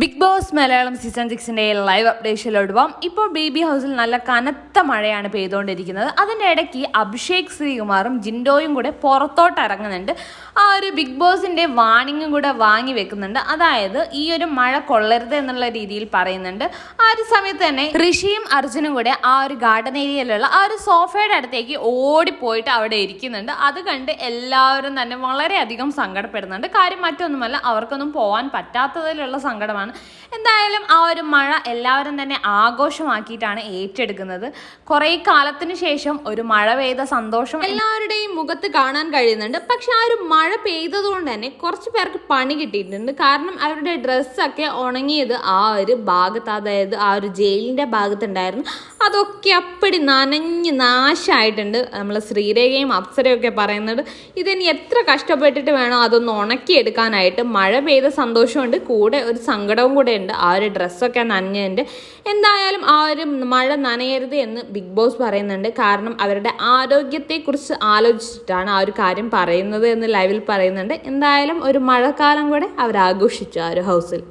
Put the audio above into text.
Big Boss Malayalam season സിക്സിന്റെ live അപ്ഡേഷനിലോട്ട് പോകാം ഇപ്പോൾ ബേബി ഹൗസിൽ നല്ല കനത്ത മഴയാണ് പെയ്തുകൊണ്ടിരിക്കുന്നത്. അതിന്റെ ഇടയ്ക്ക് അഭിഷേക് ശ്രീകുമാറും ജിൻഡോയും കൂടെ പുറത്തോട്ട് ഇറങ്ങുന്നുണ്ട്. ആ ഒരു ബിഗ് ബോസിന്റെ വാണിങ്ങും കൂടെ വാങ്ങി വെക്കുന്നുണ്ട്. അതായത് ഈ ഒരു മഴ കൊള്ളരുത് എന്നുള്ള രീതിയിൽ പറയുന്നുണ്ട്. ആ ഒരു സമയത്ത് തന്നെ ഋഷിയും അർജുനും കൂടെ ആ ഒരു ഗാർഡൻ ഏരിയയിലുള്ള ആ ഒരു സോഫയുടെ അടുത്തേക്ക് ഓടിപ്പോയിട്ട് അവിടെ ഇരിക്കുന്നുണ്ട്. അത് കണ്ട് എല്ലാവരും തന്നെ വളരെയധികം സങ്കടപ്പെടുന്നുണ്ട്. കാര്യം മറ്റൊന്നുമല്ല അവർക്കൊന്നും പോകാൻ പറ്റാത്തതിലുള്ള സങ്കടമാണ്. എന്തായാലും ആ ഒരു മഴ എല്ലാവരും തന്നെ ആഘോഷമാക്കിയിട്ടാണ് ഏറ്റെടുക്കുന്നത്. കുറേ കാലത്തിന് ശേഷം ഒരു മഴ പെയ്ത സന്തോഷം എല്ലാവരുടെയും മുഖത്ത് കാണാൻ കഴിയുന്നുണ്ട്. പക്ഷെ ആ ഒരു മഴ പെയ്തതുകൊണ്ട് തന്നെ കുറച്ച് പേർക്ക് പണി കിട്ടിയിട്ടുണ്ട്. കാരണം അവരുടെ ഡ്രസ്സൊക്കെ ഉണങ്ങിയത് ആ ഒരു ഭാഗത്ത് അതായത് ആ ഒരു ജയിലിന്റെ ഭാഗത്തുണ്ടായിരുന്നു. അതൊക്കെ അപ്പടി നനഞ്ഞ് നാശമായിട്ടുണ്ട് നമ്മൾ ശ്രീരേഖയും അപ്സരയൊക്കെ പറയുന്നത് ഇതിന് എത്ര കഷ്ടപ്പെട്ടിട്ട് വേണോ അതൊന്ന് ഉണക്കിയെടുക്കാനായിട്ട്? മഴ പെയ്ത സന്തോഷമുണ്ട്. കൂടെ ഒരു സങ്കടവും കൂടെ ഉണ്ട്. ആ ഒരു ഡ്രസ്സൊക്കെ നനഞ്ഞതിന്റെ എന്തായാലും ആ ഒരു മഴ നനയരുത് എന്ന് ബിഗ് ബോസ് പറയുന്നുണ്ട്. കാരണം അവരുടെ ആരോഗ്യത്തെക്കുറിച്ച് ആലോചിച്ചിട്ടാണ് ആ ഒരു കാര്യം പറയുന്നത് എന്ന് ലൈവിൽ പറയുന്നുണ്ട്. എന്തായാലും ഒരു മഴക്കാലം കൂടെ അവർ ആഘോഷിച്ചു ആ ഒരു ഹൗസിൽ.